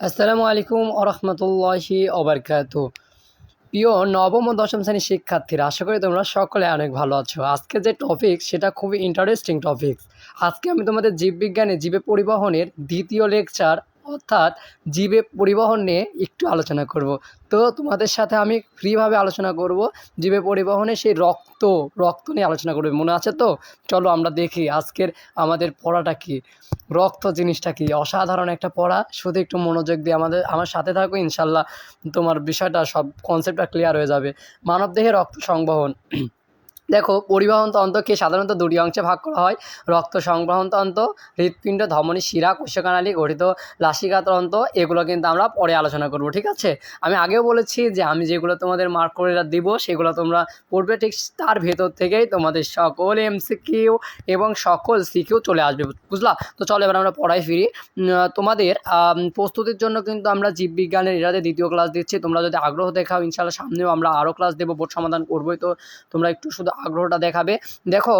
আসসালামু আলাইকুম আরহামতুল্লাহি অবরকাত প্রিয় নবম ও দশম শ্রেণির শিক্ষার্থীরা, আশা করি তোমরা সকলে অনেক ভালো আছো। আজকে যে টপিক সেটা খুবই ইন্টারেস্টিং টপিক আজকে আমি তোমাদের জীববিজ্ঞানে জীবে পরিবহনের দ্বিতীয় লেকচার অর্থাৎ জীবে পরিবহন নিয়ে একটু আলোচনা করব। তো তোমাদের সাথে আমি ফ্রিভাবে আলোচনা করব। জীবে পরিবহনে সেই রক্ত রক্ত নিয়ে আলোচনা করবে। মনে আছে তো? চলো আমরা দেখি আজকের আমাদের পড়াটা কি? রক্ত জিনিসটা কি? অসাধারণ একটা পড়া। শুধু একটু মনোযোগ দিয়ে আমাদের, আমার সাথে থাকো, ইনশাল্লাহ। তোমার বিষয়টা, সব কনসেপ্টটা ক্লিয়ার হয়ে যাবে। মানবদেহে রক্ত সংবহন। দেখো, পরিবহন তন্ত্রকে সাধারণত দুটি অংশে ভাগ করা হয়। রক্ত সংবহন তন্ত্র, হৃৎপিণ্ড, ধমনী, শিরা, কোষকানালী গঠিত লাসিকা তন্ত্র, এগুলো কিন্তু আমরা পরে আলোচনা করব, ঠিক আছে? আমি আগেও বলেছি যে আমি যেগুলো তোমাদের মার্ক করে দিব, সেগুলো তোমরা পড়বে, ঠিক তার ভেতর থেকেই তোমাদের সকল এমসিকিউ এবং সকল সিকিউ চলে আসবে, বুঝলা? তো চলো এবার আমরা পড়াই ফিরি। তোমাদের প্রস্তুতির জন্য কিন্তু আমরা জীববিজ্ঞানের এরাতে দ্বিতীয় ক্লাস দিচ্ছি। তোমরা যদি আগ্রহ দেখাও ইনশাল্লাহ সামনেও আমরা আরও ক্লাস দেবো, বোর্ড সমাধান করবোই। তো তোমরা একটু শুধু আগ্রহটা দেখাবে। দেখো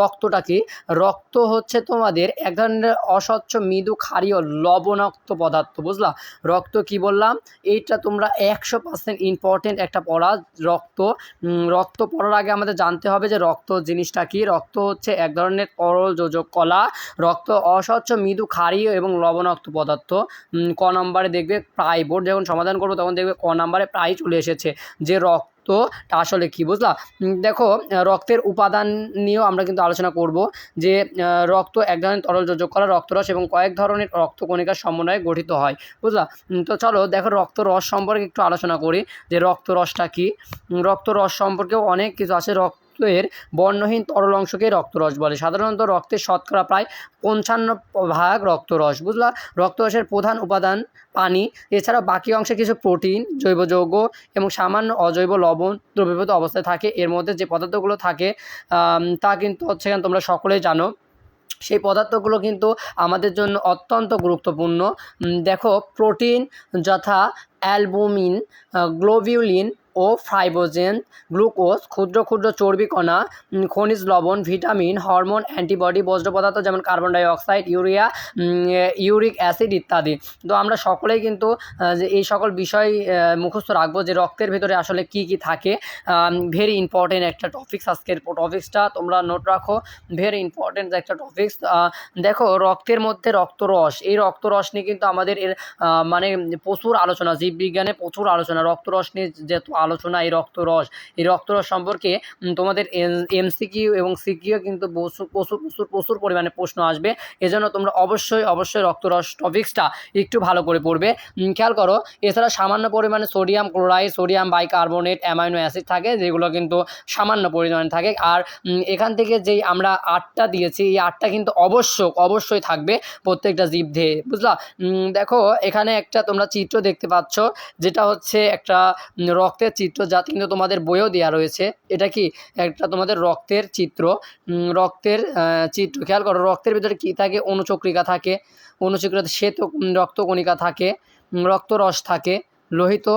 রক্তটা কি? রক্ত হচ্ছে তোমাদের এক ধরনের অস্বচ্ছ মৃদু ক্ষারীয় লবণাক্ত পদার্থ, বুঝলা? রক্ত কি বললাম? এইটা তোমরা একশো পার্সেন্ট ইম্পর্টেন্ট একটা পড়া, রক্ত। রক্ত পড়ার আগে আমাদের জানতে হবে যে রক্ত জিনিসটা কি? রক্ত হচ্ছে এক ধরনের তরল যোজক কলা। রক্ত অস্বচ্ছ মৃদু ক্ষারীয় এবং লবণাক্ত পদার্থ। ক নম্বরে দেখবে প্রায় বোর্ড যখন সমাধান করব তখন দেখবে ক নম্বরে প্রায় চলে এসেছে। যে রক্তটা আসলে কি বুঝলা? দেখো রক্তের উপাদান নিয়েও আমরা কিন্তু আলোচনা করব যে রক্ত এক ধরনের তরল যোজক করা রক্তরস এবং কয়েক ধরনের রক্ত কণিকার সমন্বয়ে গঠিত হয়, বুঝলা? তো চলো, দেখো রক্ত রস সম্পর্কে একটু আলোচনা করি যে রক্তরসটা কি? রক্তরস সম্পর্কেও অনেক কিছু আছে রক্তের বর্ণহীন তরল অংশকে রক্তরস বলে। সাধারণত রক্তের শতকরা প্রায় পঞ্চান্ন ভাগ রক্তরস, বুঝলা? রক্তরসের প্রধান উপাদান পানি। এছাড়া বাকি অংশে কিছু প্রোটিন জৈব যৌগ এবং সামান্য অজৈব লবণ দ্রবীভূত অবস্থায় থাকে। এর মধ্যে যে পদার্থগুলো থাকে তা কিন্তু হচ্ছে তোমরা সকলেই জানো। সেই পদার্থগুলো কিন্তু আমাদের জন্য অত্যন্ত গুরুত্বপূর্ণ। দেখো, প্রোটিন যথা অ্যালবুমিন গ্লোবিউলিন ও ফাইবোজেন, গ্লুকোজ, ক্ষুদ্র ক্ষুদ্র চর্বি কণা খনিজ লবণ, ভিটামিন, হরমোন, অ্যান্টিবডি বজ্র পদার্থ যেমন কার্বন ডাই অক্সাইড, ইউরিয়া ইউরিক অ্যাসিড ইত্যাদি। তো আমরা সকলেই কিন্তু এই সকল বিষয় মুখস্থ রাখব যে রক্তের ভেতরে আসলে কি কি থাকে। ভেরি ইম্পর্টেন্ট একটা টপিক্স আজকের টপিক্সটা তোমরা নোট রাখো। ভেরি ইম্পর্টেন্ট একটা টপিক্স দেখো রক্তের মধ্যে রক্তরস, এই রক্তরস নিয়ে কিন্তু আমাদের এর মানে প্রচুর আলোচনা, জীববিজ্ঞানে প্রচুর আলোচনা। রক্তরস নিয়ে যেহেতু আলোচনা, এই রক্তরস। এই রক্তরস সম্পর্কে তোমাদের এমসিকিউ এবং সিকিউ কিন্তু প্রচুর প্রচুর প্রচুর প্রচুর পরিমাণে প্রশ্ন আসবে। এজন্য তোমরা অবশ্যই অবশ্যই রক্তরস টপিক্সটা একটু ভালো করে পড়বে। খেয়াল করো, এছাড়া সামান্য পরিমাণে sodium chloride, sodium bicarbonate, amino acid থাকে, যেগুলো কিন্তু সামান্য পরিমাণে থাকে। আর এখান থেকে যেই আমরা আটটা দিয়েছি, এই আটটা কিন্তু অবশ্য, অবশ্যই থাকবে প্রত্যেকটা জীব দেহে বুঝলা? দেখো, এখানে একটা তোমরা চিত্র দেখতে পাচ্ছ, যেটা হচ্ছে একটা রক্তের চিত্র যা কিন্তু তোমাদের বইও দেওয়া রয়েছে। এটা কি? একটা তোমাদের রক্তের চিত্র। রক্তের চিত্র। খেয়াল করো, রক্তের ভিতরে কী থাকে? অনুচক্রিকা থাকে। অনুচক্রিকা শ্বেত রক্তকণিকা থাকে। রক্তরস থাকে। লোহিত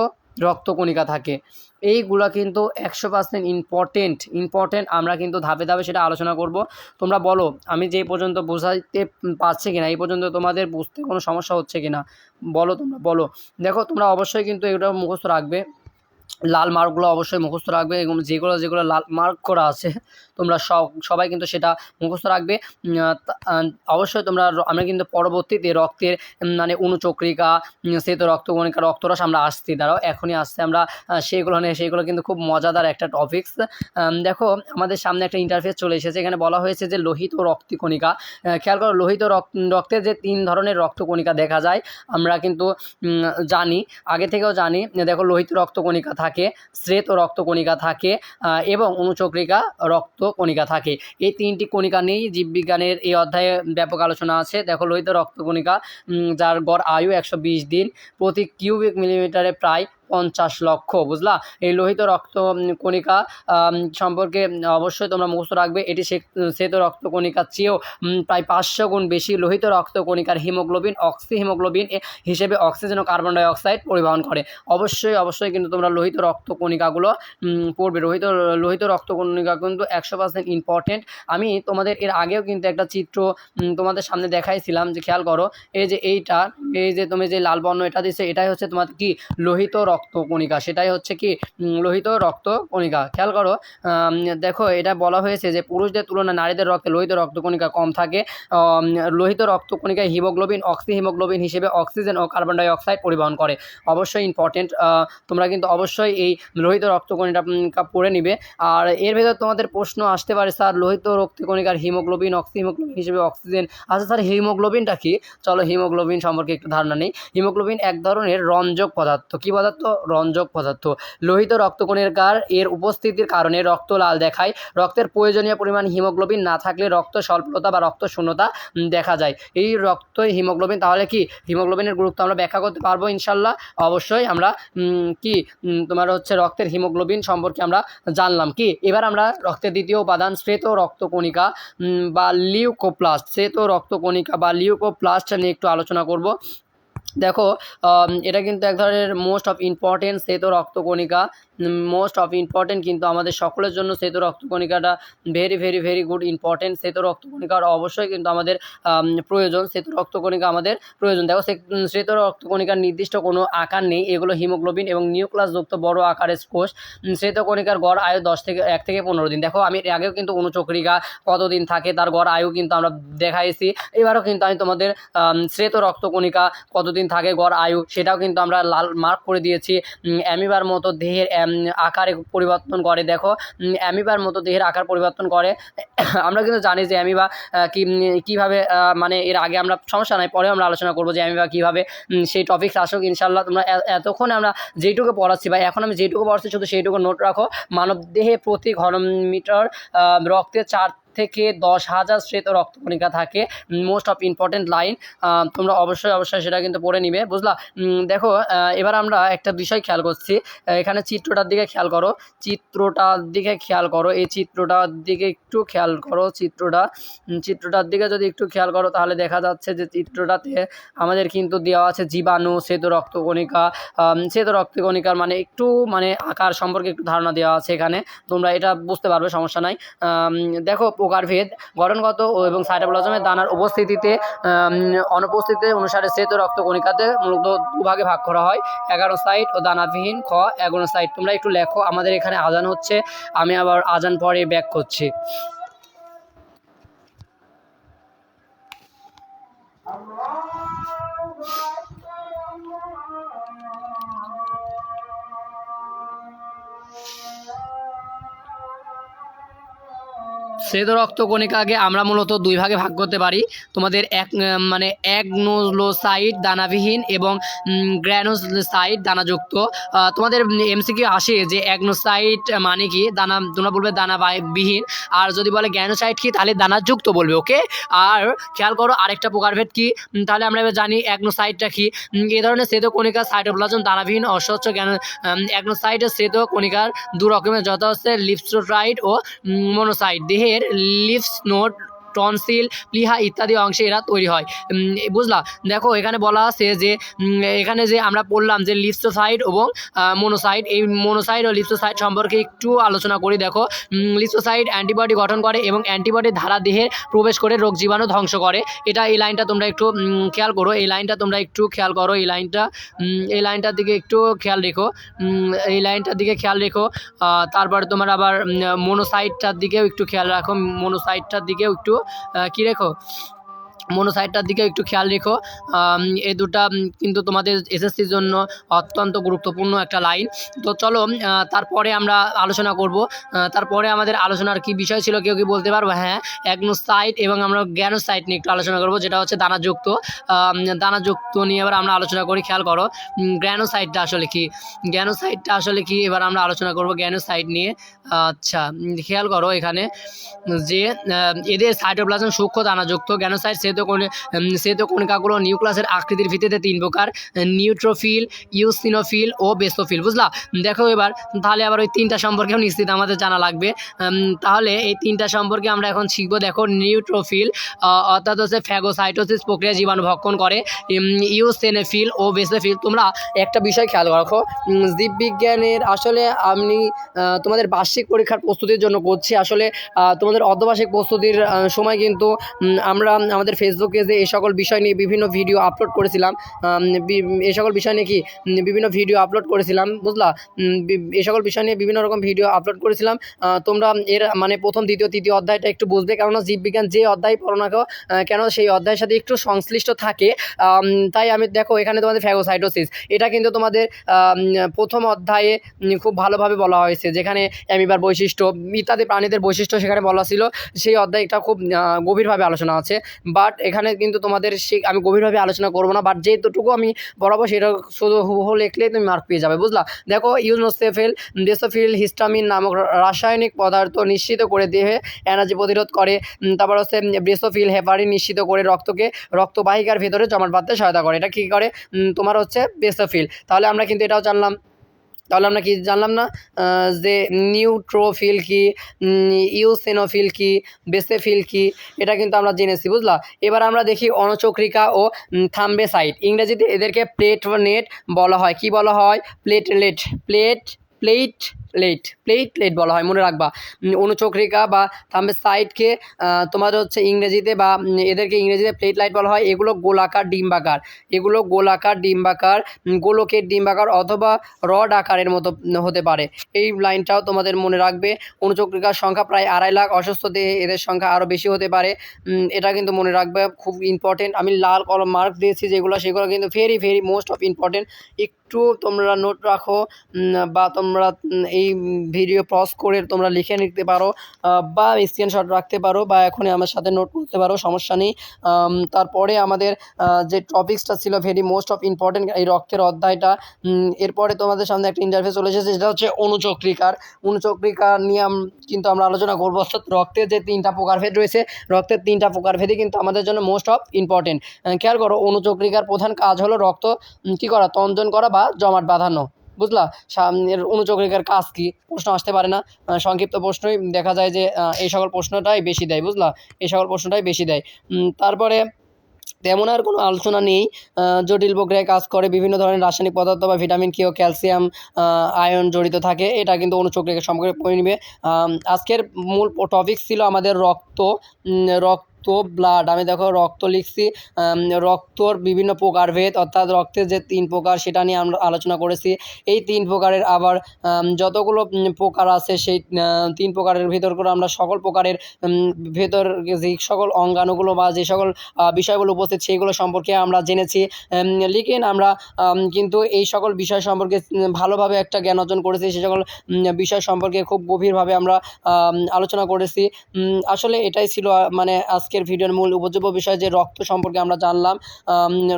রক্তকণিকা থাকে। এইগুলা কিন্তু একশো পার্সেন্ট ইম্পর্টেন্ট ইম্পর্টেন্ট আমরা কিন্তু ধাপে ধাপে সেটা আলোচনা করব। তোমরা বলো, আমি যে পর্যন্ত বোঝাইতে পারছি কিনা, এই পর্যন্ত তোমাদের বুঝতে কোনো সমস্যা হচ্ছে কিনা? বলো তোমরা, বলো। দেখো, তোমরা অবশ্যই কিন্তু এগুলো মুখস্থ রাখবে। লাল মার্কগুলো অবশ্যই মুখস্থ রাখবে এবং যেগুলো যেগুলো লাল মার্ক করা আছে তোমরা সব সবাই কিন্তু সেটা মুখস্থ রাখবে। তা- অবশ্যই তোমরা আমরা কিন্তু পরবর্তীতে রক্তের মানে অনুচক্রিকা উম, শ্বেত রক্তকণিকা রক্তরস আমরা আসছি। দাঁড়াও এখনই আসছে আমরা সেগুলো নিয়ে সেগুলো কিন্তু খুব মজাদার একটা টপিক্স দেখো আমাদের সামনে একটা ইন্টারফেস চলে এসেছে। এখানে বলা হয়েছে যে লোহিত রক্তকণিকা খেয়াল করো লোহিত রক্ত রক্তের যে তিন ধরনের রক্তকণিকা দেখা যায় আমরা কিন্তু জানি আগে থেকেও জানি দেখো লোহিত রক্তকণিকা থাকে শ্বেত রক্তকণিকা থাকে এবং অনুচক্রিকা রক্ত কণিকা থাকে। এই তিনটি কণিকা নিয়েই জীববিজ্ঞানের এই অধ্যায়ে ব্যাপক আলোচনা আছে। দেখো, লোহিত রক্ত কণিকা যার গড় আয়ু একশো বিশ দিন, প্রতি কিউবিক মিলিমিটারে প্রায় পঞ্চাশ লক্ষ, বুঝলা? এই লোহিত রক্ত কণিকা সম্পর্কে অবশ্যই তোমরা মুখস্থ রাখবে। এটি শ্বেত রক্ত কণিকার চেয়েও প্রায় পাঁচশো গুণ বেশি লোহিত রক্ত কণিকার হিমোগ্লোবিন অক্সি হিমোগ্লোবিন হিসেবে অক্সিজেন ও কার্বন ডাই অক্সাইড পরিবহন করে। অবশ্যই অবশ্যই কিন্তু তোমরা লোহিত রক্ত কণিকাগুলো পড়বে। লোহিত লোহিত রক্ত কণিকা কিন্তু একশো পার্সেন্ট ইম্পর্টেন্ট আমি তোমাদের এর আগেও কিন্তু একটা চিত্র তোমাদের সামনে দেখাইছিলাম যে খেয়াল করো, এই যে এইটা, এই যে তুমি যে লাল বর্ণ এটা দিচ্ছে এটাই হচ্ছে তোমাদের কি? লোহিত রক্ত কণিকা সেটাই হচ্ছে কি লোহিত রক্ত কণিকা খেয়াল করো দেখো, এটা বলা হয়েছে যে পুরুষদের তুলনায় নারীদের রক্তে লোহিত রক্ত কণিকা কম থাকে। লোহিত রক্ত কণিকায় হিমোগ্লোবিন অক্সি হিমোগ্লোবিন হিসেবে অক্সিজেন ও কার্বন ডাই অক্সাইড পরিবহন করে। অবশ্যই ইম্পর্টেন্ট তোমরা কিন্তু অবশ্যই এই লোহিত রক্ত কণিকা পড়ে নিবে। আর এর ভেতর তোমাদের প্রশ্ন আসতে পারে, স্যার, লোহিত রক্ত কণিকার হিমোগ্লোবিন অক্সি হিমোগ্লোবিন হিসেবে অক্সিজেন আচ্ছা স্যার, হিমোগ্লোবিনটা কি? চলো হিমোগ্লোবিন সম্পর্কে একটু ধারণা নেই। হিমোগ্লোবিন এক ধরনের রঞ্জক পদার্থ। কি পদার্থ? রঞ্জক পদার্থ। লোহিত রক্তকণিকার এর উপস্থিতির কারণে রক্ত লাল দেখায়। রক্তের প্রয়োজনীয় পরিমাণ হিমোগ্লোবিন না থাকলে রক্ত স্বল্পতা বা রক্ত শূন্যতা দেখা যায়। এই রক্ত হিমোগ্লোবিন তাহলে কি? হিমোগ্লোবিনের গুরুত্ব আমরা ব্যাখ্যা করতে পারব ইনশাল্লাহ অবশ্যই আমরা কি তোমার হচ্ছে রক্তের হিমোগ্লোবিন সম্পর্কে আমরা জানলাম, কি? এবার আমরা রক্তের দ্বিতীয় উপাদান শ্বেত রক্তকণিকা বা লিউকোপ্লাস্ট। শ্বেত রক্তকণিকা বা লিউকোপ্লাস্ট নিয়ে একটু আলোচনা করব। দেখো এটা কিন্তু এক ধরনের মোস্ট অফ ইম্পর্টেন্ট শ্বেত রক্তকণিকা। মোস্ট অফ ইম্পর্টেন্ট কিন্তু আমাদের সকলের জন্য শ্বেত রক্তকণিকাটা very very very good important শ্বেত রক্তকণিকার অবশ্যই কিন্তু আমাদের প্রয়োজন। শ্বেত রক্তকণিকা আমাদের প্রয়োজন। দেখো শ্বেত রক্তকণিকার নির্দিষ্ট কোনো আকার নেই। এগুলো হিমোগ্লোবিন এবং নিউক্লাসযুক্ত বড় আকারের কোষ। উম, শ্বেত কণিকার গড় আয়ু দশ থেকে এক থেকে পনেরো দিন। দেখো আমি আগেও কিন্তু অনুচক্রিকা কতদিন থাকে তার গড় আয়ু কিন্তু আমরা দেখাইছি। এবারও কিন্তু আমি তোমাদের শ্বেত রক্তকণিকা কতদিন থাকে গড় আয়ু, সেটাও কিন্তু আমরা লাল মার্ক করে দিয়েছি। অ্যামিবার মতো দেহের আকারে পরিবর্তন করে। দেখো অ্যামিবার মতো দেহের আকার পরিবর্তন করে। আমরা কিন্তু জানি যে অ্যামিবা কি কীভাবে মানে এর আগে আমরা সমস্যা নাই পরেও আমরা আলোচনা করব যে অ্যামিবা কীভাবে সেই টপিক আসুক ইনশাল্লাহ তোমরা এতক্ষণ আমরা যেইটুকু পড়াচ্ছি, বা এখন আমি যেইটুকু পড়াচ্ছি, শুধু সেইটুকু নোট রাখো। মানব দেহে প্রতি ঘন মিটার রক্তে চার থেকে দশ হাজার শ্বেত রক্তকণিকা থাকে। মোস্ট অফ ইম্পর্টেন্ট লাইন তোমরা অবশ্যই অবশ্যই সেটা কিন্তু পড়ে নিবে, বুঝলা? দেখো এবার আমরা একটা বিষয় খেয়াল করছি। এখানে চিত্রটার দিকে খেয়াল করো, চিত্রটার দিকে খেয়াল করো, এই চিত্রটার দিকে একটু খেয়াল করো, চিত্রটা। চিত্রটার দিকে যদি একটু খেয়াল করো, তাহলে দেখা যাচ্ছে যে চিত্রটাতে আমাদের কিন্তু দেওয়া আছে জীবাণু, শ্বেত রক্তকণিকা। শ্বেত রক্তকণিকার মানে একটু মানে আকার সম্পর্কে একটু ধারণা দেওয়া আছে এখানে। তোমরা এটা বুঝতে পারবে, সমস্যা নাই। দেখো প্রকারভেদ গঠনগত এবং সাইটোপ্লাজমের দানার উপস্থিতিতে অনুপস্থিতিতে অনুসারে শ্বেত রক্ত কণিকাতে মূলত দুভাগে ভাগ করা হয় এগারো সাইট ও দানাবিহীন খ এগারো সাইট তোমরা একটু লেখো, আমাদের এখানে আজান হচ্ছে, আমি আবার আজান পরে ব্যাক করছি। শ্বেত রক্তকণিকাকে আমরা মূলত দুই ভাগে ভাগ করতে পারি। তোমাদের এক মানে অ্যাগনোলোসাইট দানাবিহীন এবং গ্র্যানোসাইট দানাযুক্ত। তোমাদের এমসিকিউ আসে যে অ্যাগনোসাইট মানে কি? দানা, তোমরা বলবে দানা বিহীন আর যদি বলে গ্যানোসাইট কি? তাহলে দানাযুক্ত বলবে, ওকে? আর খেয়াল করো আরেকটা প্রকারভেদ কি? তাহলে আমরা এবার জানি অ্যাগনোসাইটটা কি? এ ধরনের শ্বেত কণিকা সাইটোপ্লাজম দানাবিহীন অস্বচ্ছ জ্ঞান অ্যাগনোসাইট শ্বেত কণিকার দু রকমের, যথা হচ্ছে লিপস্টোট্রাইট ও মনোসাইট। দেহের লিপস নোট টনসিল, প্লিহা ইত্যাদি অংশে এরা তৈরি হয়। বুঝলা? দেখো, এখানে বলা আছে যে এখানে যে আমরা পড়লাম যে লিপসোসাইড এবং মনোসাইড এই মনোসাইড ও লিপসোসাইড সম্পর্কে একটু আলোচনা করি, দেখো। লিপসোসাইড অ্যান্টিবডি গঠন করে এবং অ্যান্টিবডি ধারা দেহে প্রবেশ করে রোগ জীবাণু ধ্বংস করে। এটা এই লাইনটা তোমরা একটু খেয়াল করো। এই লাইনটা তোমরা একটু খেয়াল করো। এই লাইনটা এই লাইনটার দিকে একটু খেয়াল রেখো। এই লাইনটার দিকে খেয়াল রেখো। তারপরে তোমার আবার মনোসাইটটার দিকেও একটু খেয়াল রাখো। মনোসাইটটার দিকেও একটু কি রেখো? মনোসাইটটার দিকে একটু খেয়াল রেখো। এই দুটা কিন্তু তোমাদের এসএসসির জন্য অত্যন্ত গুরুত্বপূর্ণ একটা লাইন। তো চলো তারপরে আমরা আলোচনা করব। তারপরে আমাদের আলোচনার কি বিষয় ছিল কেউ কি বলতে পারব? হ্যাঁ অ্যাগনোসাইট এবং আমরা জ্ঞানোসাইট নিয়ে একটু আলোচনা করব, যেটা হচ্ছে দানাযুক্ত। দানাযুক্ত নিয়ে এবার আমরা আলোচনা করি, খেয়াল করো। গ্র্যানোসাইটটা আসলে কি? জ্ঞানোসাইটটা আসলে কি? এবার আমরা আলোচনা করব জ্ঞানোসাইট নিয়ে। আচ্ছা খেয়াল করো এখানে যে এদের সাইটোপ্লাজম সূক্ষ্ম দানাযুক্ত। জ্ঞানোসাইট শ্বেত শ্বেতকোণ শ্বেতকণিকাগুলো নিউক্লাসের আকৃতির ভিত্তিতে তিন প্রকার নিউট্রোফিল ইউসিনোফিল ও বেসোফিল বুঝলা? দেখো এবার, তাহলে আবার ওই তিনটা সম্পর্কেও নিশ্চিত আমাদের জানা লাগবে। তাহলে এই তিনটা সম্পর্কে আমরা এখন শিখব, দেখো নিউট্রোফিল অর্থাৎ হচ্ছে ফ্যাগোসাইটোসিস প্রক্রিয়া জীবাণু ভক্ষণ করে ইউসেনেফিল ও বেসোফিল তোমরা একটা বিষয় খেয়াল রাখো জীববিজ্ঞানের আসলে আমি তোমাদের বার্ষিক পরীক্ষার প্রস্তুতির জন্য করছি। আসলে তোমাদের অর্ধবার্ষিক প্রস্তুতির সময় কিন্তু আমরা, আমাদের ফেসবুক পেজে এই সকল বিষয় নিয়ে বিভিন্ন ভিডিও আপলোড করেছিলাম বি- এই সকল বিষয় নিয়ে কি বিভিন্ন ভিডিও আপলোড করেছিলাম বুঝলা? এই সকল বিষয় নিয়ে বিভিন্ন রকম ভিডিও আপলোড করেছিলাম। তোমরা এর মানে প্রথম দ্বিতীয় তৃতীয় অধ্যায়টা একটু বুঝবে কেননা জীববিজ্ঞান যে অধ্যায় পড়ো না কেন, সেই অধ্যায়ের সাথে একটু সংশ্লিষ্ট থাকে তাই আমি দেখো এখানে তোমাদের ফ্যাগোসাইটোসিস এটা কিন্তু তোমাদের প্রথম অধ্যায়ে খুব ভালোভাবে বলা হয়েছে যেখানে অ্যামিবার বৈশিষ্ট্য ইত্যাদি প্রাণীদের বৈশিষ্ট্য সেখানে বলা ছিল সেই অধ্যায়টা খুব গভীরভাবে আলোচনা আছে বাট এখানে কিন্তু তোমাদের সে আমি গভীরভাবে আলোচনা করব না। বাট যেহেতুটুকু আমি বরাবর সেটা শুধু হুবহু লিখলে তুমি মার্ক পেয়ে যাবে, বুঝলা? দেখো ইউনোসেফেল ডেসোফিল হিস্টামিন নামক রাসায়নিক পদার্থ নিশ্চিত করে দেহে এনার্জি প্রতিরোধ করে। তারপর হচ্ছে ব্রেসোফিল হেপারিন নিশ্চিত করে রক্তকে, রক্তবাহিকার ভেতরে জমাট বাঁধতে সহায়তা করে। এটা কী করে? তোমার হচ্ছে বেসোফিল তাহলে আমরা কিন্তু এটাও জানলাম। তাহলে আমরা কি জানলাম না যে নিউট্রোফিল কি ইউসেনোফিল কি, বেসেফিল কি, এটা কিন্তু আমরা জেনেছি, বুঝলা? এবার আমরা দেখি অনচক্রিকা ও থাম্বে সাইট ইংরেজিতে এদেরকে প্লেট নেট বলা হয়। কি বলা হয়? Platelet, plate platelet platelet বলা হয়, মনে রাখবা। অনুচক্রিকা বা থাম্বেসাইটকে তোমাদের হচ্ছে ইংরেজিতে বা এদেরকে ইংরেজিতে প্লেটলাইট বলা হয়। এগুলো গোলাকার ডিম্বাকার। এগুলো গোলাকার ডিম্বাকার গোলকের ডিম্বাকার অথবা রড আকারের মতো হতে পারে। এই লাইনটাও তোমাদের মনে রাখবে। অনুচক্রিকার সংখ্যা প্রায় আড়াই লাখ। অসুস্থ দেহে এদের সংখ্যা আরও বেশি হতে পারে। এটা কিন্তু মনে রাখবে, খুব ইম্পর্টেন্ট আমি লাল কলম মার্ক দিয়েছি যেগুলো, সেগুলো কিন্তু very very most of important একটু তোমরা নোট রাখো বা তোমরা এই ভিডিও পজ করে তোমরা লিখে নিতে পারো বা স্ক্রিনশট রাখতে পারো, বা এখনই আমার সাথে নোট করতে পারো, সমস্যা নেই। তারপরে আমাদের যে টপিক্সটা ছিল ভেরি মোস্ট অফ ইম্পর্টেন্ট এই রক্তের অধ্যায়টা এরপরে তোমাদের সামনে একটা ইন্টারফেস চলে এসেছে, সেটা হচ্ছে অনুচক্রিকার। অনুচক্রিকার নিয়ে কিন্তু আমরা আলোচনা করব, অর্থাৎ রক্তের যে তিনটা প্রকারভেদ রয়েছে, রক্তের তিনটা প্রকারভেদই কিন্তু আমাদের জন্য মোস্ট অফ ইম্পর্টেন্ট খেয়াল করো, অনুচক্রিকার প্রধান কাজ হলো রক্ত কী করা, তঞ্জন করা বা জমাট বাঁধানো বুঝলা? সামনের অনুচক্রিকার কাজ কি? প্রশ্ন আসতে পারে না। সংক্ষিপ্ত প্রশ্নই দেখা যায় যে এই সকল প্রশ্নটাই বেশি দেয় বুঝলা? এই সকল প্রশ্নটাই বেশি দেয়। তারপরে তেমন আর কোনো আলোচনা নেই। জটিল প্রক্রিয়ায় কাজ করে বিভিন্ন ধরনের রাসায়নিক পদার্থ বা ভিটামিন কি ও ক্যালসিয়াম আয়ন জড়িত থাকে। এটা কিন্তু অনুচক্রিকা সম্পর্কে পড়ে নিবে আজকের মূল টপিক ছিল আমাদের রক্ত। উম, রক্ত ব্লাড আমি দেখো রক্ত লিখছি রক্তর বিভিন্ন প্রকারভেদ অর্থাৎ রক্তের যে তিন প্রকার সেটা নিয়ে আমরা আলোচনা করেছি। এই তিন প্রকারের আবার যতগুলো প্রকার আছে সেই তিন প্রকারের ভেতর করে আমরা সকল প্রকারের ভেতর যে সকল অঙ্গাণুগুলো বা যে সকল বিষয়গুলো উপস্থিত, সেইগুলো সম্পর্কে আমরা জেনেছি। লিখেন আমরা কিন্তু এই সকল বিষয় সম্পর্কে ভালোভাবে একটা জ্ঞান অর্জন করেছি, সে সকল বিষয় সম্পর্কে খুব গভীরভাবে আমরা আলোচনা করেছি। আসলে এটাই ছিল মানে মানে আজকের ভিডিওর মূল উপযোগ্য বিষয় যে রক্ত সম্পর্কে আমরা জানলাম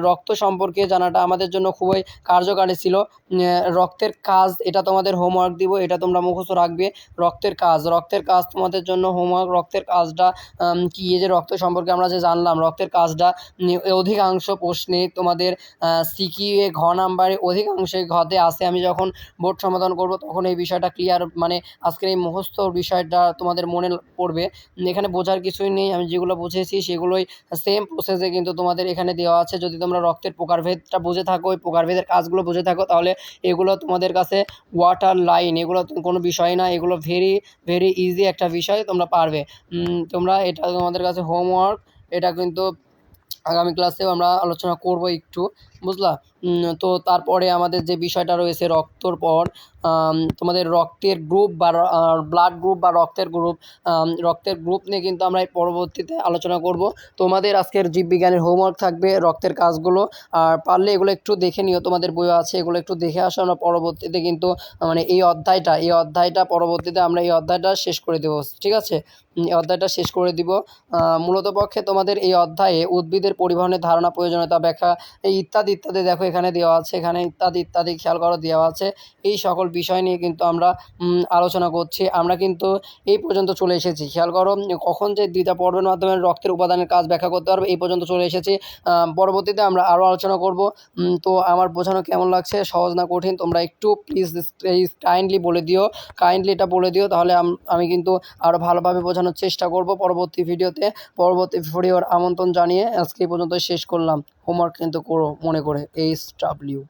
রক্ত সম্পর্কে জানাটা আমাদের জন্য খুবই কার্যকারী ছিল। রক্তের কাজ, এটা তোমাদের হোমওয়ার্ক দিব, এটা তোমরা মুখস্থ রাখবে। রক্তের কাজ রক্তের কাজ তোমাদের জন্য হোমওয়ার্ক রক্তের কাজটা কি যে রক্ত সম্পর্কে আমরা যে জানলাম, রক্তের কাজটা অধিকাংশ প্রশ্নে তোমাদের সিকিউএ ঘ নাম্বারে অধিকাংশে ঘতে আসে আমি যখন বোর্ড সমাধান করব তখন এই বিষয়টা ক্লিয়ার মানে আজকের এই মুখস্থ বিষয়টা তোমাদের মনে পড়বে। এখানে বোঝার কিছুই নেই, আমি যেগুলো বুঝেছি, সেগুলোই সেম প্রসেসে কিন্তু তোমাদের এখানে দেওয়া আছে। যদি তোমরা রক্তের প্রকারভেদটা বুঝে থাকো, ওই প্রকারভেদের কাজগুলো বুঝে থাকো, তাহলে এগুলো তোমাদের কাছে ওয়াটার লাইন এগুলো কোনো বিষয় না, এগুলো ভেরি ভেরি ইজি একটা বিষয় তোমরা পারবে। তোমরা এটা তোমাদের কাছে হোমওয়ার্ক এটা কিন্তু আগামী ক্লাসেও আমরা আলোচনা করব একটু। বুঝলা? তো তারপরে আমাদের যে বিষয়টা রয়েছে রক্তর পর তোমাদের রক্তের গ্রুপ বা ব্লাড গ্রুপ বা রক্তের গ্রুপ রক্তের গ্রুপ নিয়ে কিন্তু আমরা পরবর্তীতে আলোচনা করব। তোমাদের আজকের জীববিজ্ঞানের হোমওয়ার্ক থাকবে রক্তের কাজগুলো। আর পারলে এগুলো একটু দেখে নিও, তোমাদের বই আছে, এগুলো একটু দেখে আসো। আমরা পরবর্তীতে কিন্তু মানে এই অধ্যায়টা এই অধ্যায়টা পরবর্তীতে আমরা এই অধ্যায়টা শেষ করে দেবো, ঠিক আছে? এই অধ্যায়টা শেষ করে দিব। মূলত পক্ষে তোমাদের এই অধ্যায়ে উদ্ভিদের পরিবহনের ধারণা, প্রয়োজনীয়তা, ব্যাখ্যা ইত্যাদি ইত্যাদি দেখো এখানে দেওয়া আছে, এখানে ইত্যাদি ইত্যাদি খেয়াল করো দেওয়া আছে। এই সকল বিষয় নিয়ে কিন্তু আমরা আলোচনা করছি। আমরা কিন্তু এই পর্যন্ত চলে এসেছি। খেয়াল করো, কখন যে দুইটা পর্বের মাধ্যমে রক্তের উপাদানের কাজ ব্যাখ্যা করতে পারবে, এই পর্যন্ত চলে এসেছি। পরবর্তীতে আমরা আরও আলোচনা করব। তো আমার বোঝানো কেমন লাগছে, সহজ না কঠিন, তোমরা একটু প্লিজ কাইন্ডলি বলে দিও। কাইন্ডলি এটা বলে দিও, তাহলে আমি কিন্তু আরও ভালোভাবে বোঝানোর চেষ্টা করব পরবর্তী ভিডিওতে পরবর্তী ভিডিওর আমন্ত্রণ জানিয়ে আজকে এই পর্যন্ত শেষ করলাম। হোমওয়ার্ক কিন্তু করো মনে করে এইচ ডাব্লিউ